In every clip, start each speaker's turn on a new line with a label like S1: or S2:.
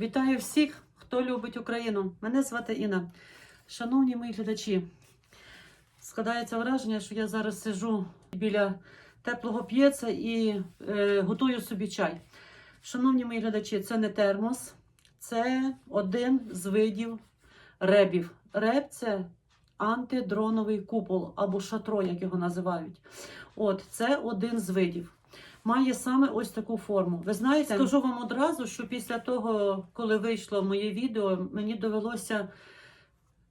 S1: Вітаю всіх, хто любить Україну. Мене звати Інна. Шановні мої глядачі, складається враження, що я зараз сижу біля теплого п'єца і е, готую собі чай. Шановні мої глядачі, це не термос, це один з видів ребів. Реб це антидроновий купол або шатро, як його називають. От це один з видів. Має саме ось таку форму. Ви знаєте, скажу вам одразу, що після того, коли вийшло моє відео, мені довелося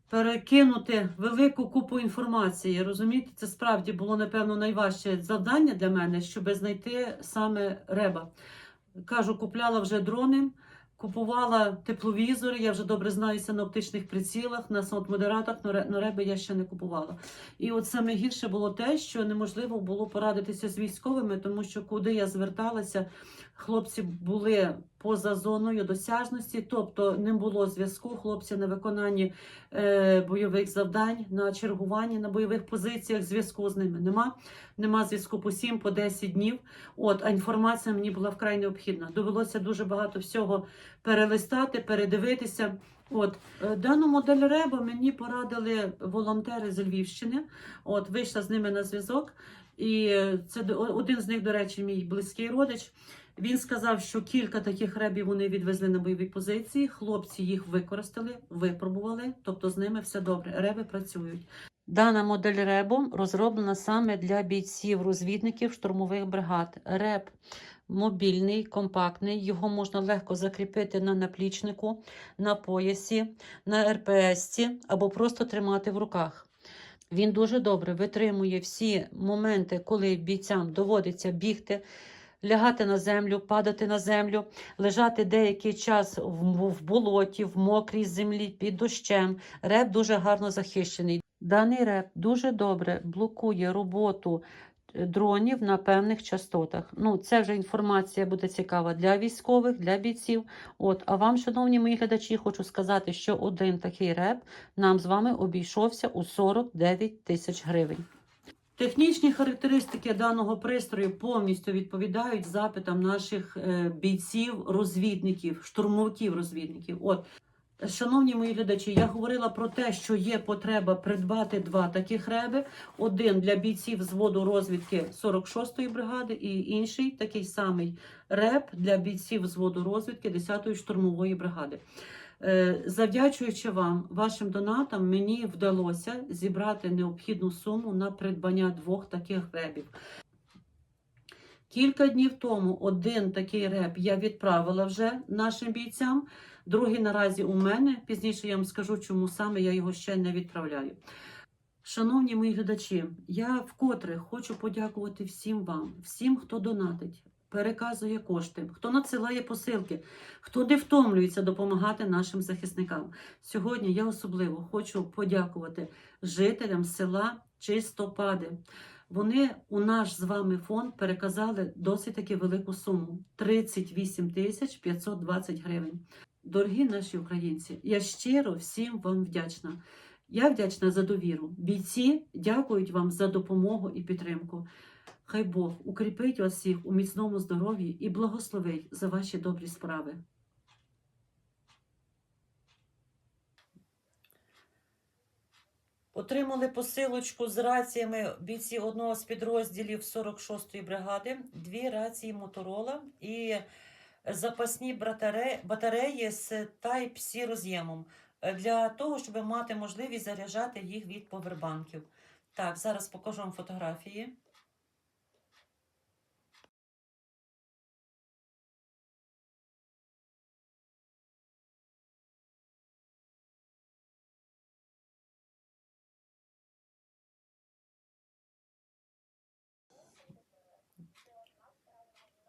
S1: перекинути велику купу інформації. Розумієте, це справді було, напевно, найважче завдання для мене, щоб знайти саме реба. Кажу, купляла вже дрони, купувала тепловізори. Я вже добре знаюся на оптичних прицілах, на самотмодераторах, но ре- реби я ще не купувала. І от саме гірше було те, що неможливо було порадитися з військовими, тому що куди я зверталася, хлопці були поза зоною досяжності, тобто не було зв'язку. Хлопці на виконанні е, бойових завдань, на чергуванні на бойових позиціях. Зв'язку з ними нема. Нема зв'язку по 7, по 10 днів. От а інформація мені була вкрай необхідна. Довелося дуже багато всього перелистати, передивитися. От е, дану модель реба мені порадили волонтери з Львівщини. От вийшла з ними на зв'язок, і е, це один з них, до речі, мій близький родич. Він сказав, що кілька таких ребів вони відвезли на бойові позиції. Хлопці їх використали, випробували, тобто з ними все добре. Реби працюють. Дана модель ребу розроблена саме для бійців-розвідників штурмових бригад. Реб мобільний, компактний, його можна легко закріпити на наплічнику, на поясі, на РПС або просто тримати в руках. Він дуже добре витримує всі моменти, коли бійцям доводиться бігти, лягати на землю, падати на землю, лежати деякий час в, в болоті, в мокрій землі під дощем. Реп дуже гарно захищений. Даний реп дуже добре блокує роботу е, дронів на певних частотах. Ну, це вже інформація буде цікава для військових, для бійців. От, а вам, шановні мої глядачі, хочу сказати, що один такий реп нам з вами обійшовся у 49 тисяч гривень. Технічні характеристики даного пристрою повністю відповідають запитам наших е, бійців, розвідників, штурмовиків розвідників. От, шановні мої глядачі, я говорила про те, що є потреба придбати два таких реби: один для бійців зводу розвідки 46-ї бригади, і інший такий самий реб для бійців зводу розвідки 10-ї штурмової бригади. Е, Завдячуючи вам, вашим донатам, мені вдалося зібрати необхідну суму на придбання двох таких ребів. Кілька днів тому один такий реб я відправила вже нашим бійцям. Другий наразі у мене. Пізніше я вам скажу, чому саме я його ще не відправляю. Шановні мої глядачі, я вкотре хочу подякувати всім вам, всім, хто донатить, переказує кошти, хто надсилає посилки, хто не втомлюється допомагати нашим захисникам. Сьогодні я особливо хочу подякувати жителям села Чистопади. Вони у наш з вами фонд переказали досить таки велику суму 38 тисяч 520 гривень. Дорогі наші українці, я щиро всім вам вдячна. Я вдячна за довіру. Бійці дякують вам за допомогу і підтримку. Хай Бог укріпить вас всіх у міцному здоров'ї і благословить за ваші добрі справи. Отримали посилочку з раціями бійці одного з підрозділів 46-ї бригади, дві рації Моторола і запасні батареї, з Type-C роз'ємом е, для того, щоб мати можливість заряджати їх від повербанків. Так, зараз покажу вам фотографії.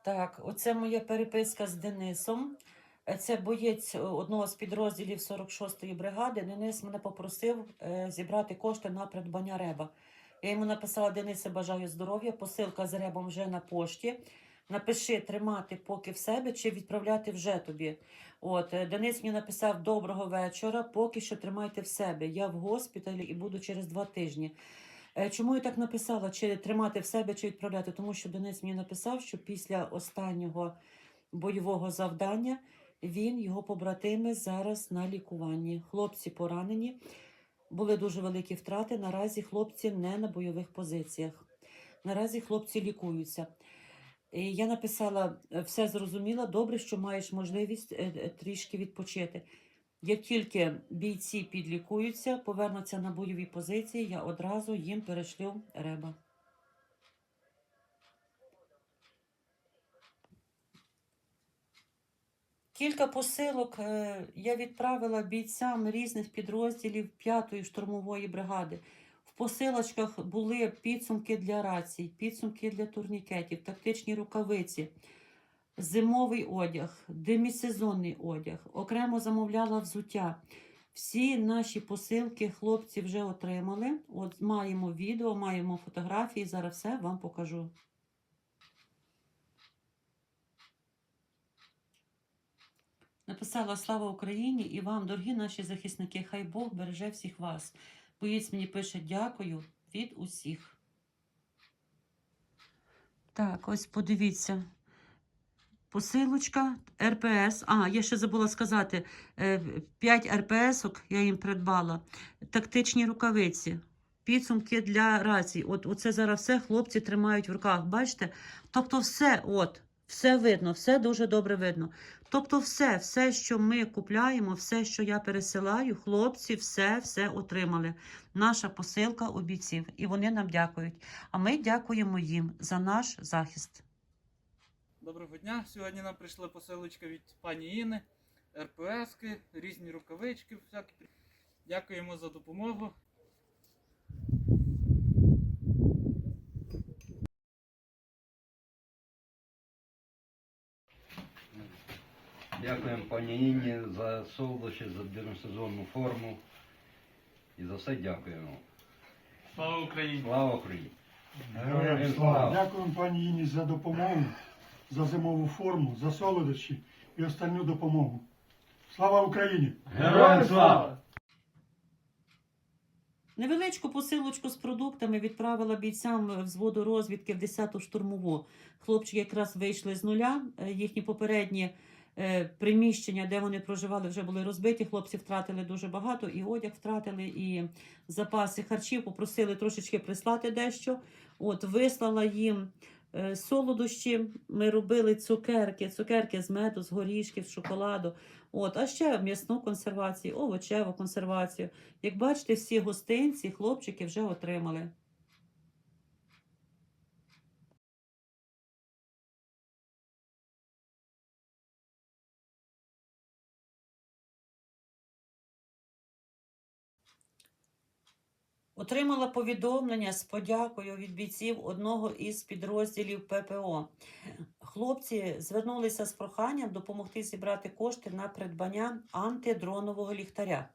S1: Так, оце моя переписка з Денисом. Е, Це боєць е, одного з підрозділів 46-ї бригади. Денис мене попросив е, зібрати кошти на придбання реба. Я йому написала: Денисе, бажаю здоров'я. Посилка з ребом вже на пошті. Напиши тримати поки в себе чи відправляти вже тобі. От Денис мені написав доброго вечора. Поки що тримайте в себе. Я в госпіталі і буду через два тижні. Е, Чому я так написала? Чи тримати в себе, чи відправляти? Тому що Денис мені написав, що після останнього бойового завдання Він, його побратими зараз на лікуванні. Хлопці поранені, були дуже великі втрати. Наразі хлопці не на бойових позиціях. Наразі хлопці лікуються. І я написала, е, все зрозуміла, добре, що маєш можливість е, трішки відпочити. Як тільки бійці підлікуються, повернуться на бойові позиції, я одразу їм перешлю реба. Кілька посилок е, я відправила бійцям різних підрозділів 5-ї штурмової бригади. В посилочках були підсумки для рацій, підсумки для турнікетів, тактичні рукавиці, зимовий одяг, демісезонний одяг. Окремо замовляла взуття. Всі наші посилки хлопці вже отримали. От маємо відео, маємо фотографії. Зараз все вам покажу. Написала Слава Україні і вам, дорогі наші захисники, хай Бог береже всіх вас. Боєць мені пише дякую від усіх. Так, ось подивіться. Посилочка РПС. А, я ще забула сказати: 5 РПС-ок я їм придбала. Тактичні рукавиці, підсумки для рацій. От оце зараз все хлопці тримають в руках. Бачите? Тобто, все, от, все видно, все дуже добре видно. Тобто, все, все, що ми купляємо, все, що я пересилаю, хлопці, все, все отримали. Наша посилка у бійців. І вони нам дякують. А ми дякуємо їм за наш захист.
S2: Доброго дня. Сьогодні нам прийшла посилочка від пані Іни, РПСки, різні рукавички. Всякі. Дякуємо за допомогу.
S3: Дякуємо пані Інні за солодощі, за демосезонну форму. І за все дякуємо.
S2: Слава Україні!
S3: Слава Україні!
S4: Героям слава! Дякуємо пані Іні за допомогу, за зимову форму, за солодощі і остальну допомогу. Слава Україні!
S3: Героям слава!
S1: Невеличку посилочку з продуктами відправила бійцям взводу розвідки в 10-ту штурмову. Хлопчики якраз вийшли з нуля. Е, Їхні попередні е, приміщення, де вони проживали, вже були розбиті. Хлопці втратили дуже багато, і одяг втратили, і запаси харчів. Попросили трошечки прислати дещо. От вислала їм солодощі. Ми робили цукерки, цукерки з меду, з горішків, з шоколаду. От, а ще м'ясну консервацію, овочеву консервацію. Як бачите, всі гостинці хлопчики вже отримали. Отримала повідомлення з подякою від бійців одного із підрозділів ППО. Хлопці звернулися з проханням допомогти зібрати кошти на придбання антидронового ліхтаря.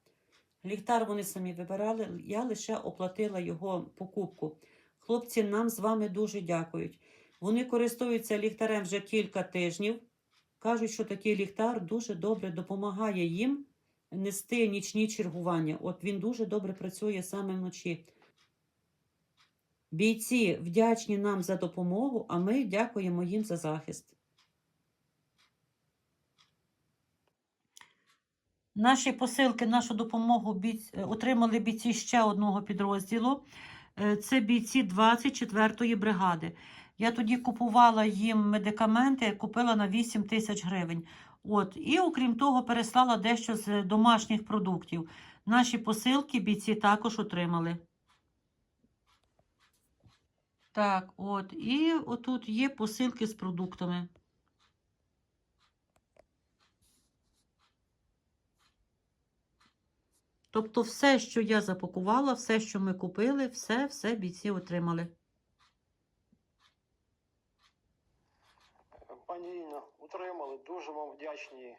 S1: Ліхтар вони самі вибирали, я лише оплатила його покупку. Хлопці нам з вами дуже дякують. Вони користуються ліхтарем вже кілька тижнів. Кажуть, що такий ліхтар дуже добре допомагає їм нести нічні чергування. От він дуже добре працює саме вночі. Бійці вдячні нам за допомогу, а ми дякуємо їм за захист. Наші посилки, нашу допомогу отримали бійці ще одного підрозділу. Е, Це бійці 24-ї бригади. Я тоді купувала їм медикаменти, купила на 8 тисяч гривень. От, і окрім того, переслала дещо з домашніх продуктів. Наші посилки бійці також отримали. Так, от, і отут є посилки з продуктами. Тобто все, що я запакувала, все, що ми купили, все, все бійці отримали.
S5: Пані Інна, утримали. Дуже вам вдячні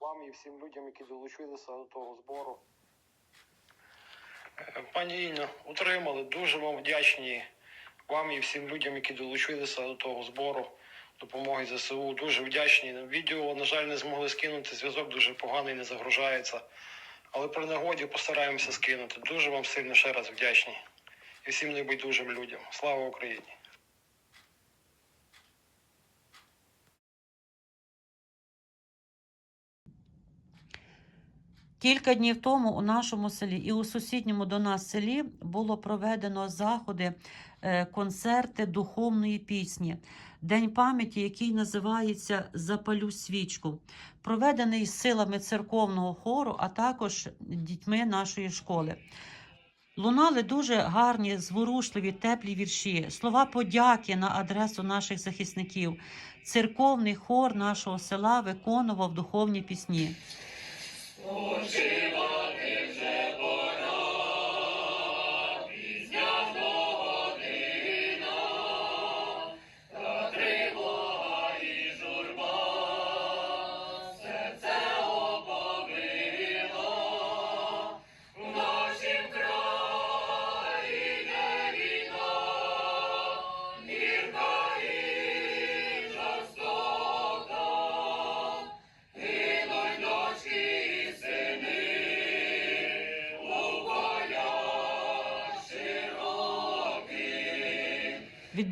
S5: вам і всім людям, які долучилися до того збору. Пані Інна, утримали. Дуже вам вдячні вам і всім людям, які долучилися до того збору допомоги ЗСУ. Дуже вдячні. Відео, на жаль, не змогли скинути. Зв'язок дуже поганий, не загружається. Але при нагоді постараємося скинути. Дуже вам сильно ще раз вдячні. І всім небайдужим людям. Слава Україні!
S1: Кілька днів тому у нашому селі і у сусідньому до нас селі було проведено заходи, е, концерти духовної пісні. День пам'яті, який називається Запалю свічку, проведений силами церковного хору, а також дітьми нашої школи. Лунали дуже гарні, зворушливі, теплі вірші, слова подяки на адресу наших захисників. Церковний хор нашого села виконував духовні пісні. Спочивай.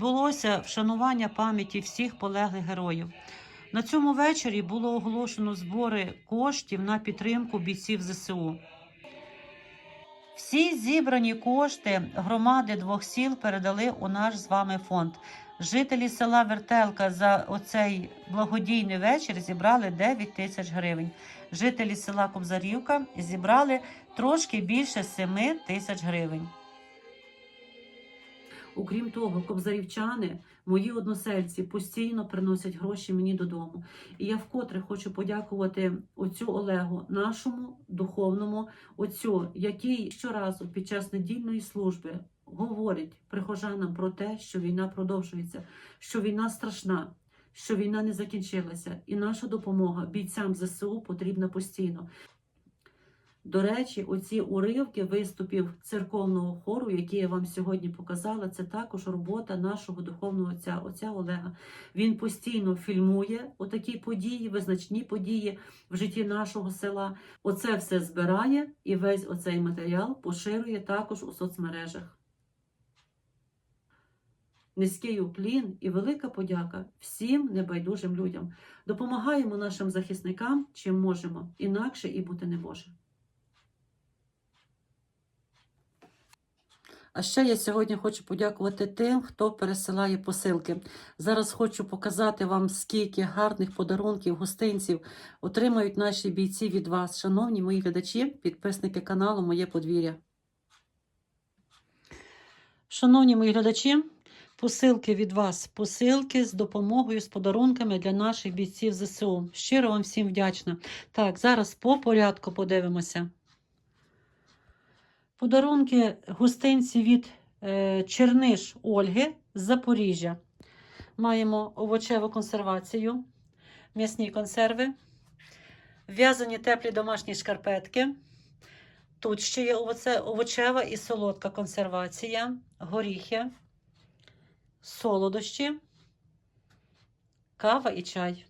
S1: Відбулося вшанування пам'яті всіх полеглих героїв. На цьому вечорі було оголошено збори коштів на підтримку бійців ЗСУ. Всі зібрані кошти громади двох сіл передали у наш з вами фонд. Жителі села Вертелка за оцей благодійний вечір зібрали 9 тисяч гривень. Жителі села Кобзарівка зібрали трошки більше 7 тисяч гривень. Окрім того, кобзарівчани, мої односельці, постійно приносять гроші мені додому. І я вкотре хочу подякувати отцю Олегу, нашому духовному отцю, який щоразу під час недільної служби говорить прихожанам про те, що війна продовжується, що війна страшна, що війна не закінчилася, і наша допомога бійцям ЗСУ потрібна постійно. До речі, оці уривки виступів церковного хору, які я вам сьогодні показала, це також робота нашого духовного отця, отця Олега. Він постійно фільмує отакі події, визначні події в житті нашого села. Оце все збирає і весь оцей матеріал поширює також у соцмережах. Низький уклін і велика подяка всім небайдужим людям. Допомагаємо нашим захисникам, чим можемо, інакше і бути не може. А ще я сьогодні хочу подякувати тим, хто пересилає посилки. Зараз хочу показати вам, скільки гарних подарунків, гостинців отримають наші бійці від вас, шановні мої глядачі, підписники каналу Моє подвір'я. Шановні мої глядачі, посилки від вас, посилки з допомогою, з подарунками для наших бійців ЗСУ. Щиро вам всім вдячна. Так, зараз по порядку подивимося. Подарунки гостинці від е, Черниш Ольги з Запоріжжя. Маємо овочеву консервацію, м'ясні консерви, в'язані теплі домашні шкарпетки. Тут ще є овочева і солодка консервація, горіхи, солодощі, кава і чай.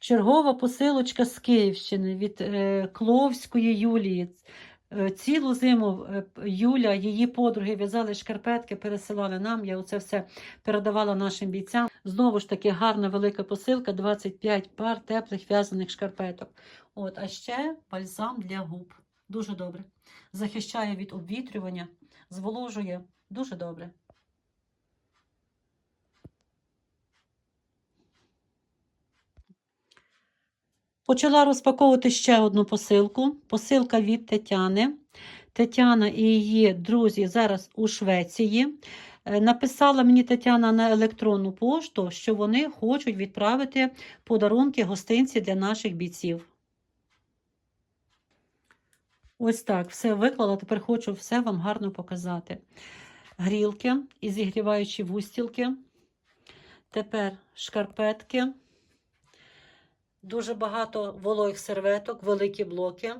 S1: Чергова посилочка з Київщини від е, Кловської Юлії. Е, Цілу зиму е, Юля, її подруги в'язали шкарпетки, пересилали нам. Я оце все передавала нашим бійцям. Знову ж таки, гарна велика посилка, 25 пар теплих в'язаних шкарпеток. От, а ще бальзам для губ. Дуже добре. Захищає від обвітрювання, зволожує. Дуже добре. Почала розпаковувати ще одну посилку. Посилка від Тетяни. Тетяна і її друзі зараз у Швеції. Е, Написала мені Тетяна на електронну пошту, що вони хочуть відправити подарунки гостинці для наших бійців. Ось так, все виклала. Тепер хочу все вам гарно показати. Грілки і зігріваючі вустілки. Тепер шкарпетки. Дуже багато вологих серветок, великі блоки,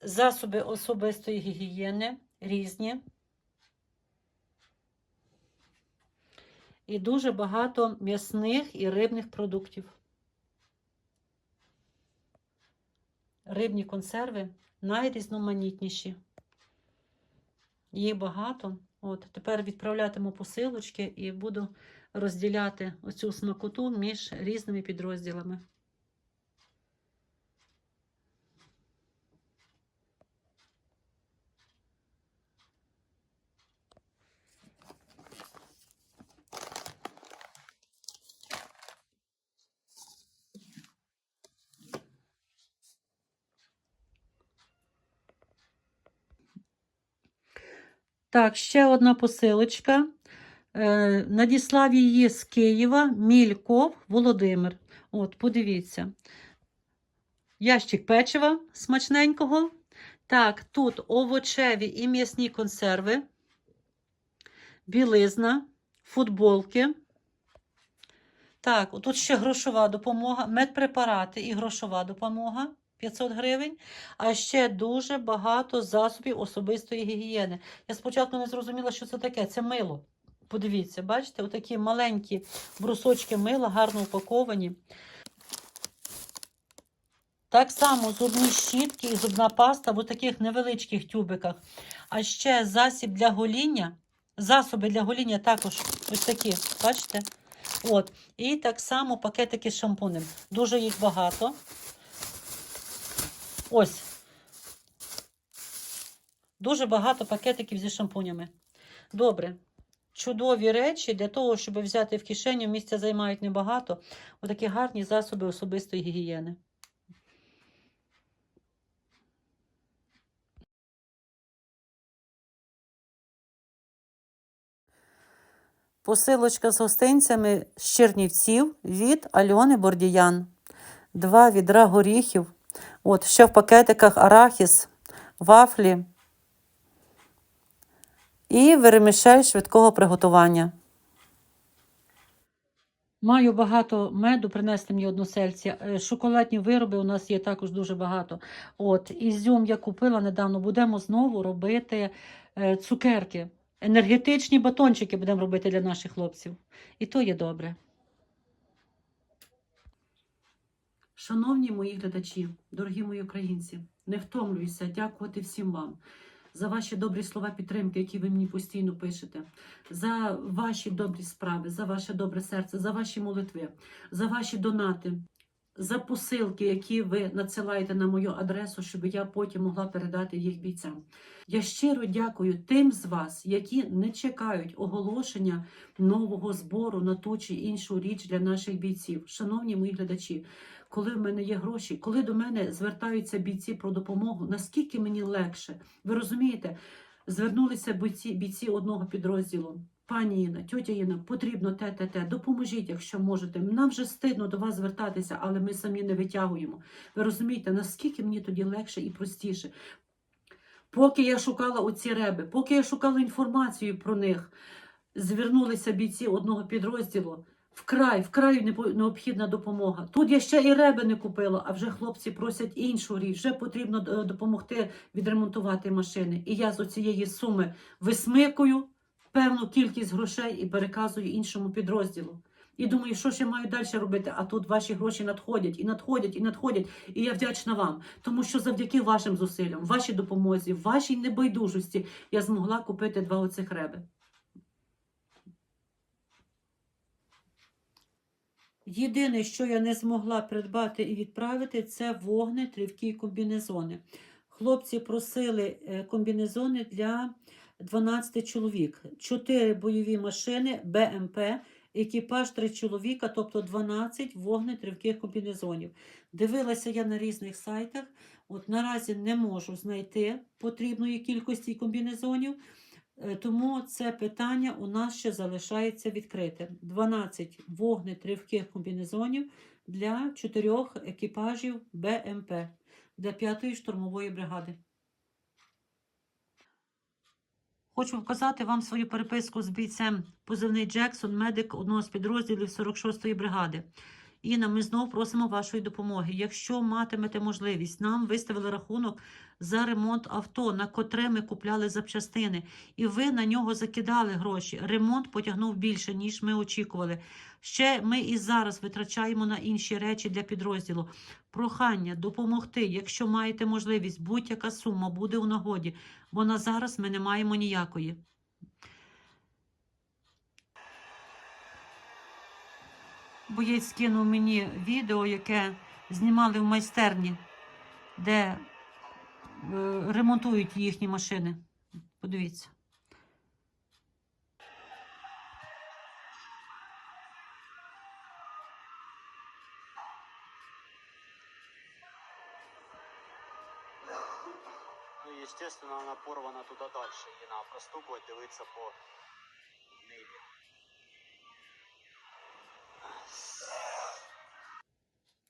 S1: засоби особистої гігієни різні. І дуже багато м'ясних і рибних продуктів. Рибні консерви найрізноманітніші. Їх багато. От, тепер відправлятиму посилочки і буду розділяти оцю смакоту між різними підрозділами. Так, ще одна посилочка. Е, надіслав її з Києва Мільков Володимир. От, подивіться. Ящик печива смачненького. Так, тут овочеві і м'ясні консерви, білизна, футболки. Так, тут ще грошова допомога, медпрепарати і грошова допомога 500 гривень, а ще дуже багато засобів особистої гігієни. Я спочатку не зрозуміла, що це таке. Це мило. Подивіться, бачите, отакі маленькі брусочки мила, гарно упаковані. Так само зубні щітки і зубна паста в таких невеличких тюбиках. А ще засіб для гоління, засоби для гоління також ось такі, бачите? От. І так само пакетики з шампунем. Дуже їх багато. Ось. Дуже багато пакетиків зі шампунями. Добре. Чудові речі для того, щоб взяти в кишеню, місця займають небагато. Отакі гарні засоби особистої гігієни. Посилочка з гостинцями з Чернівців від Альони Бордіян. Два відра горіхів. От, ще в пакетиках арахіс, вафлі і вермішель швидкого приготування. Маю багато меду, принести мені односельці. Е, Шоколадні вироби у нас є також дуже багато. От, ізюм я купила недавно. Будемо знову робити е, цукерки. Енергетичні батончики будемо робити для наших хлопців. І то є добре. Шановні мої глядачі, дорогі мої українці, не втомлююся дякувати всім вам за ваші добрі слова підтримки, які ви мені постійно пишете, за ваші добрі справи, за ваше добре серце, за ваші молитви, за ваші донати, за посилки, які ви надсилаєте на мою адресу, щоб я потім могла передати їх бійцям. Я щиро дякую тим з вас, які не чекають оголошення нового збору на ту чи іншу річ для наших бійців. Шановні мої глядачі, коли в мене є гроші, коли до мене звертаються бійці про допомогу, наскільки мені легше. Ви розумієте, звернулися бійці, бійці одного підрозділу. Пані Інна, тьотя Інна, потрібно те, те, те. Допоможіть, якщо можете. Нам вже стидно до вас звертатися, але ми самі не витягуємо. Ви розумієте, наскільки мені тоді легше і простіше. Поки я шукала оці реби, поки я шукала інформацію про них, звернулися бійці одного підрозділу. Вкрай, вкрай необхідна допомога. Тут я ще і реби не купила, а вже хлопці просять іншу річ. Вже потрібно е, допомогти відремонтувати машини. І я з оцієї суми висмикую певну кількість грошей і переказую іншому підрозділу. І думаю, що я маю далі робити? А тут ваші гроші надходять і надходять, і надходять. І я вдячна вам, тому що завдяки вашим зусиллям, вашій допомозі, вашій небайдужості я змогла купити два оцих реби. Єдине, що я не змогла придбати і відправити, це вогнетривкі комбінезони. Хлопці просили е, комбінезони для 12 чоловік, 4 бойові машини БМП, екіпаж 3 чоловіка, тобто 12 вогнетривких комбінезонів. Дивилася я на різних сайтах. От наразі не можу знайти потрібної кількості комбінезонів. Е, Тому це питання у нас ще залишається відкритим. 12 вогнетривких комбінезонів для чотирьох екіпажів БМП для 5-ї штурмової бригади. Хочу показати вам свою переписку з бійцем позивний Джексон, медик одного з підрозділів 46-ї бригади. Інна, ми знову просимо вашої допомоги. Якщо матимете можливість, нам виставили рахунок за ремонт авто, на котре ми купляли запчастини, і ви на нього закидали гроші. Ремонт потягнув більше, ніж ми очікували. Ще ми і зараз витрачаємо на інші речі для підрозділу. Прохання допомогти, якщо маєте можливість, будь-яка сума буде у нагоді, бо на зараз ми не маємо ніякої. Боєць скинув мені відео, яке знімали в майстерні, де е, ремонтують їхні машини. Подивіться.
S6: Ну, естественно, вона порвана туди далі. Її треба простукувати, дивитися по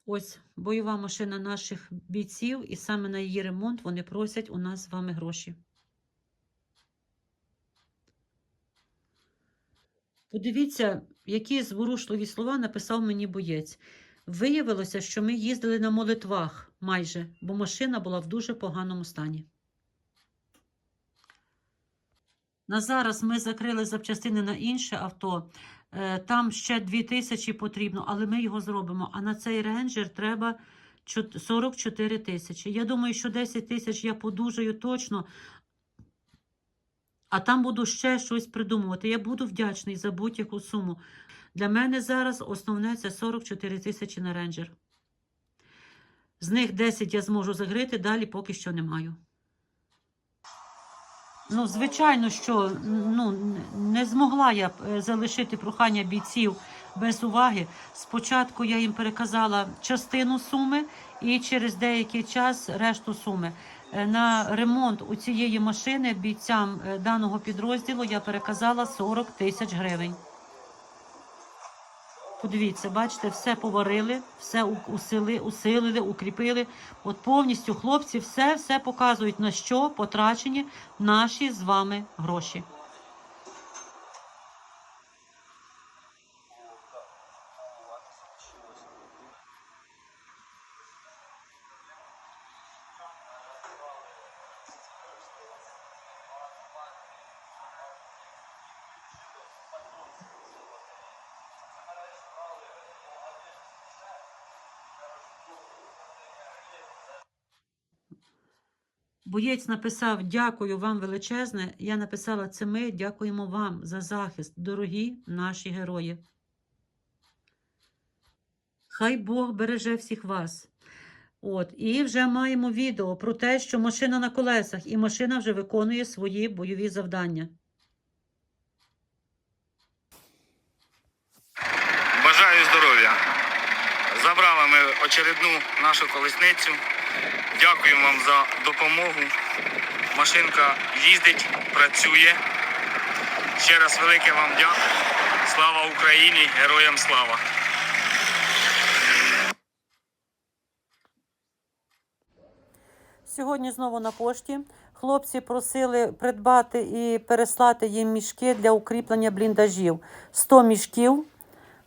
S1: Ось бойова машина наших бійців, і саме на її ремонт вони просять у нас з вами гроші. Подивіться, які зворушливі слова написав мені боєць. Виявилося, що ми їздили на молитвах майже, бо машина була в дуже поганому стані. На зараз ми закрили запчастини на інше авто. Е, Там ще 2 тисячі потрібно, але ми його зробимо. А на цей рейнджер треба 44 тисячі. Я думаю, що 10 тисяч я подужаю точно. А там буду ще щось придумувати. Я буду вдячний за будь-яку суму. Для мене зараз основне це 44 тисячі на рейнджер. З них 10 я зможу загрити, далі поки що не маю. Ну, звичайно, що ну, не змогла я е, залишити прохання бійців без уваги. Спочатку я їм переказала частину суми і через деякий час решту суми. Е, На ремонт у цієї машини бійцям е, даного підрозділу я переказала 40 тисяч гривень. Подивіться, бачите, все поварили, все усили, усилили, укріпили. От повністю хлопці все, все показують, на що потрачені наші з вами гроші. Боєць написав Дякую вам величезне. Я написала це ми дякуємо вам за захист, дорогі наші герої. Хай Бог береже всіх вас. От, і вже маємо відео про те, що машина на колесах, і машина вже виконує свої бойові завдання.
S7: Бажаю здоров'я. Забрали ми очередну нашу колесницю. Дякуємо вам за допомогу. Машинка їздить, працює. Ще раз велике вам дякую. Слава Україні! Героям слава!
S1: Сьогодні знову на пошті. Хлопці просили придбати і переслати їм мішки для укріплення бліндажів. 100 мішків.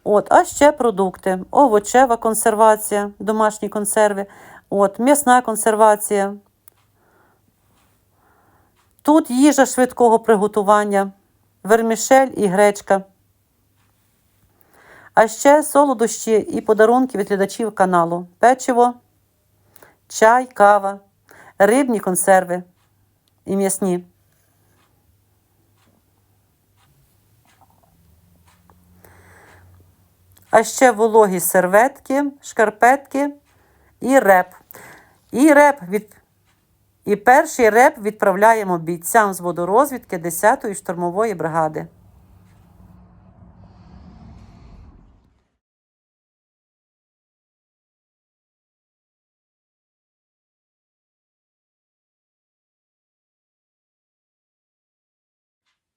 S1: От, а ще продукти: овочева консервація, домашні консерви, от, м'ясна консервація. Тут їжа швидкого приготування, вермішель і гречка. А ще солодощі і подарунки від глядачів каналу: печиво, чай, кава, рибні консерви і м'ясні. А ще вологі серветки, шкарпетки і реп. І реп від... І перший реп відправляємо бійцям з водорозвідки 10-ї штурмової бригади.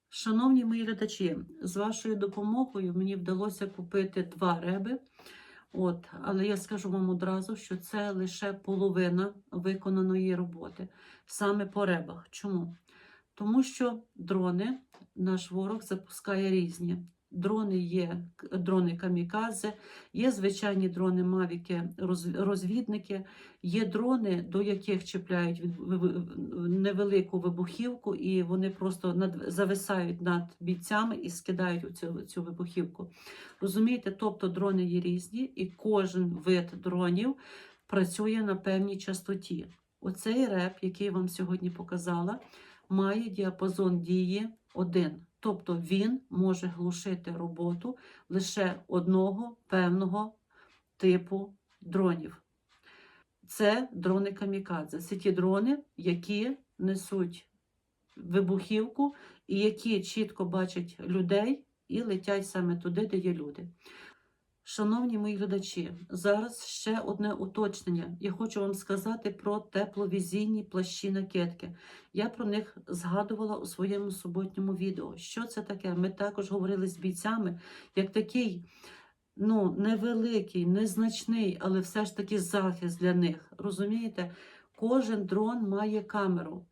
S1: Шановні мої глядачі, з вашою допомогою мені вдалося купити два реби. От, але я скажу вам одразу, що це лише половина виконаної роботи саме по ребах. Чому? Тому що дрони наш ворог запускає різні. Дрони є дрони камікадзе, є звичайні дрони мавіки, розвідники, є дрони, до яких чіпляють невелику вибухівку, і вони просто над, зависають над бійцями і скидають цю, цю вибухівку. Розумієте, тобто дрони є різні, і кожен вид дронів працює на певній частоті. Оцей реп, який я вам сьогодні показала, має діапазон дії 1. Тобто він може глушити роботу лише одного певного типу дронів. Це дрони камікадзе. Це ті дрони, які несуть вибухівку і які чітко бачать людей і летять саме туди, де є люди. Шановні мої глядачі, зараз ще одне уточнення. Я хочу вам сказати про тепловізійні плащі накидки. Я про них згадувала у своєму суботньому відео. Що це таке? Ми також говорили з бійцями, як такий ну, невеликий, незначний, але все ж таки захист для них. Розумієте? Кожен дрон має камеру,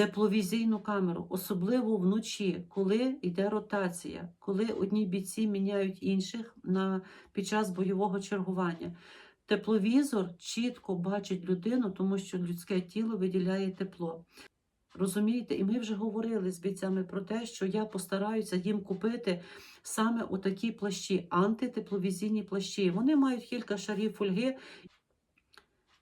S1: тепловізійну камеру, особливо вночі, коли йде ротація, коли одні бійці міняють інших на, під час бойового чергування. Тепловізор чітко бачить людину, тому що людське тіло виділяє тепло. Розумієте, і ми вже говорили з бійцями про те, що я постараюся їм купити саме отакі плащі, антитепловізійні плащі. Вони мають кілька шарів фольги.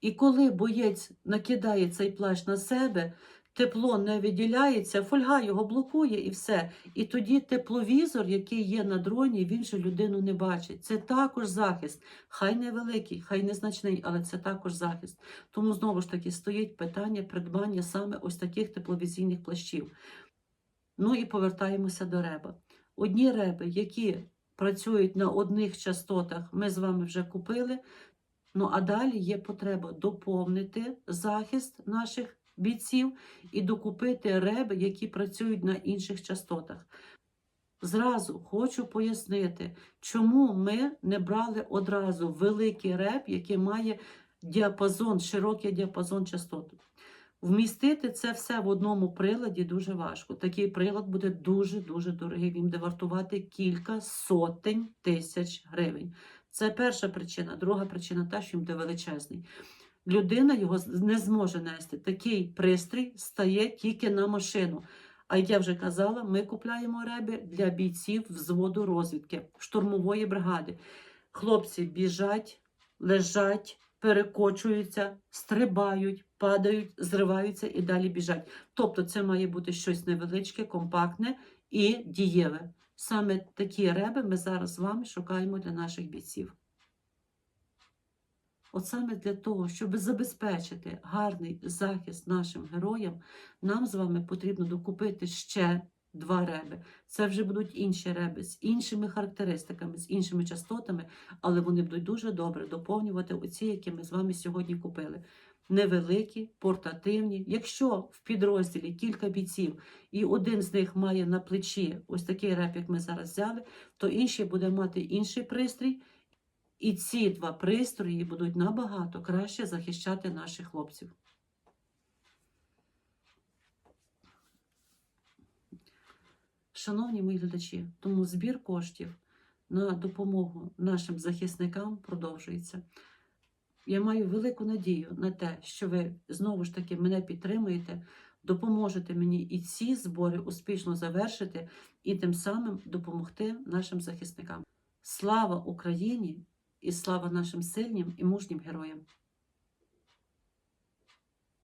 S1: І коли боєць накидає цей плащ на себе, тепло не виділяється, фольга його блокує і все. І тоді тепловізор, який є на дроні, він же людину не бачить. Це також захист. Хай невеликий, хай незначний, але це також захист. Тому знову ж таки стоїть питання придбання саме ось таких тепловізійних плащів. Ну і повертаємося до реба. Одні реби, які працюють на одних частотах, ми з вами вже купили. Ну а далі є потреба доповнити захист наших бійців і докупити реби, які працюють на інших частотах. Зразу хочу пояснити, чому ми не брали одразу великий реб, який має діапазон, широкий діапазон частот. Вмістити це все в одному приладі дуже важко. Такий прилад буде дуже-дуже дорогий. Він буде вартувати кілька сотень тисяч гривень. Це перша причина. Друга причина та, що він буде величезний. Людина його не зможе нести. Такий пристрій стає тільки на машину. А як я вже казала, ми купляємо реби для бійців взводу розвідки, штурмової бригади. Хлопці біжать, лежать, перекочуються, стрибають, падають, зриваються і далі біжать. Тобто це має бути щось невеличке, компактне і дієве. Саме такі реби ми зараз з вами шукаємо для наших бійців. От саме для того, щоб забезпечити гарний захист нашим героям, нам з вами потрібно докупити ще два реби. Це вже будуть інші реби з іншими характеристиками, з іншими частотами, але вони будуть дуже добре доповнювати оці, які ми з вами сьогодні купили. Невеликі, портативні. Якщо в підрозділі кілька бійців, і один з них має на плечі ось такий реп, як ми зараз взяли, то інший буде мати інший пристрій. І ці два пристрої будуть набагато краще захищати наших хлопців. Шановні мої глядачі, тому збір коштів на допомогу нашим захисникам продовжується. Я маю велику надію на те, що ви знову ж таки мене підтримуєте, допоможете мені і ці збори успішно завершити, і тим самим допомогти нашим захисникам. Слава Україні і слава нашим сильним і мужнім героям!